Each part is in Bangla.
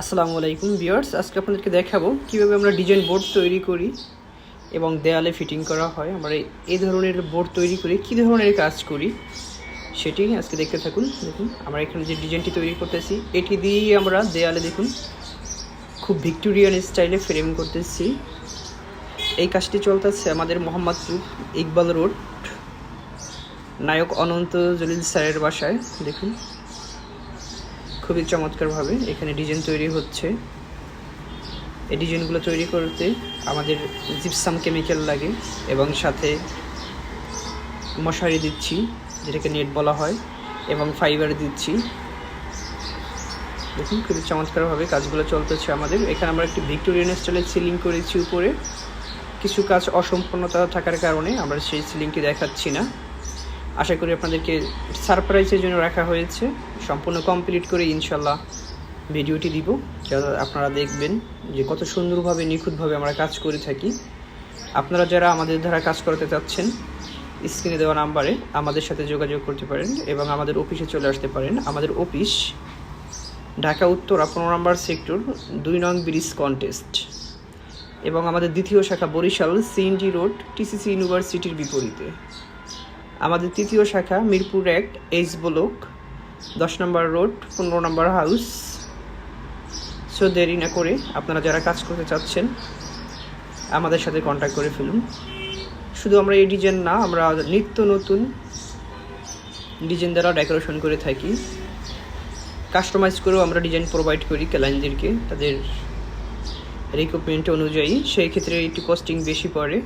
আসসালামু আলাইকুম বিয়ার্স আজকে আপনাদেরকে দেখাবো কীভাবে আমরা ডিজাইন বোর্ড তৈরি করি এবং দেয়ালে ফিটিং করা হয়। আমরা এই- এই ধরনের বোর্ড তৈরি করে কী ধরনের কাজ করি সেটি আজকে দেখতে থাকুন। দেখুন, আমরা এখানে যে ডিজাইনটি তৈরি করতেছি, এটি দিয়েই আমরা দেয়ালে দেখুন, খুব ভিক্টোরিয়ান স্টাইলে ফ্রেম করতেছি। এই কাজটি চলতেছে আমাদের মোহাম্মদপুর ইকবাল রোড, নায়ক অনন্ত জলিল স্যারের বাসায়। দেখুন খুবই চমৎকারভাবে এখানে ডিজাইন তৈরি হচ্ছে। এই ডিজাইনগুলো তৈরি করতে আমাদের জিপসাম কেমিক্যাল লাগে এবং সাথে মশারি দিচ্ছি, যেটাকে নেট বলা হয়, এবং ফাইবার দিচ্ছি। দেখুন, খুবই চমৎকারভাবে কাজগুলো চলতেছে আমাদের। এখানে আমরা একটি ভিক্টোরিয়ান স্টাইলের সিলিং করেছি উপরে। কিছু কাজ অসম্পূর্ণতা থাকার কারণে আমরা সেই সিলিংটি দেখাচ্ছি না। আশা করি আপনাদেরকে সারপ্রাইজের জন্য রাখা হয়েছে। সম্পূর্ণ কমপ্লিট করে ইনশাল্লাহ ভিডিওটি দিব। যারা আপনারা দেখবেন যে কত সুন্দরভাবে, নিখুঁতভাবে আমরা কাজ করে থাকি। আপনারা যারা আমাদের দ্বারা কাজ করতে চাচ্ছেন স্ক্রিনে দেওয়া নাম্বারে আমাদের সাথে যোগাযোগ করতে পারেন এবং আমাদের অফিসে চলে আসতে পারেন। আমাদের অফিস ঢাকা উত্তর পনেরো নম্বর সেক্টর দুই নং ব্রিজ কন্টেস্ট এবং আমাদের দ্বিতীয় শাখা বরিশাল সিএনজি রোড টিসিসি ইউনিভার্সিটির বিপরীতে। আমাদের তৃতীয় শাখা, মিরপুর এক, এইচ ব্লক, দশ নম্বর রোড, পনেরো নম্বর হাউস। সো দেরি না করে আপনারা যারা কাজ করতে চাচ্ছেন, আমাদের সাথে কন্ট্যাক্ট করে ফেলুন। শুধু আমরা এই ডিজাইন না, আমরা নিত্য নতুন ডিজাইন দ্বারা ডেকোরেশন করে থাকি। কাস্টমাইজ করেও আমরা ডিজাইন প্রোভাইড করি ক্লায়েন্টদেরকে তাদের রিকোয়ারমেন্ট অনুযায়ী। সেই ক্ষেত্রে একটু কস্টিং বেশি পড়ে।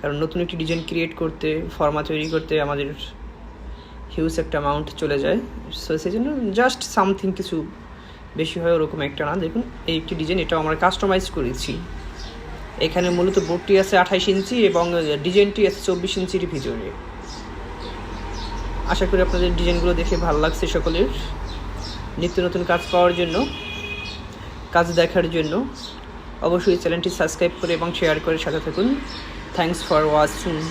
কারণ নতুন একটি ডিজাইন ক্রিয়েট করতে ফর্মা তৈরি করতে আমাদের হিউজ একটা অ্যামাউন্ট চলে যায়। সো সেই জন্য জাস্ট সামথিং কিছু বেশি হয় ওরকম একটা না। দেখুন, এই একটি ডিজাইন এটাও আমরা কাস্টমাইজ করেছি। এখানে মূলত বোর্ডটি আছে আঠাইশ ইঞ্চি এবং ডিজাইনটি আছে চব্বিশ ইঞ্চির ভিতরে। আশা করি আপনাদের ডিজাইনগুলো দেখে ভালো লাগছে সকলের। নিত্য নতুন কাজ পাওয়ার জন্য, কাজ দেখার জন্য। অবশ্যই চ্যানেলটি সাবস্ক্রাইব করে এবং শেয়ার করে সাথে থাকুন। thanks for watching.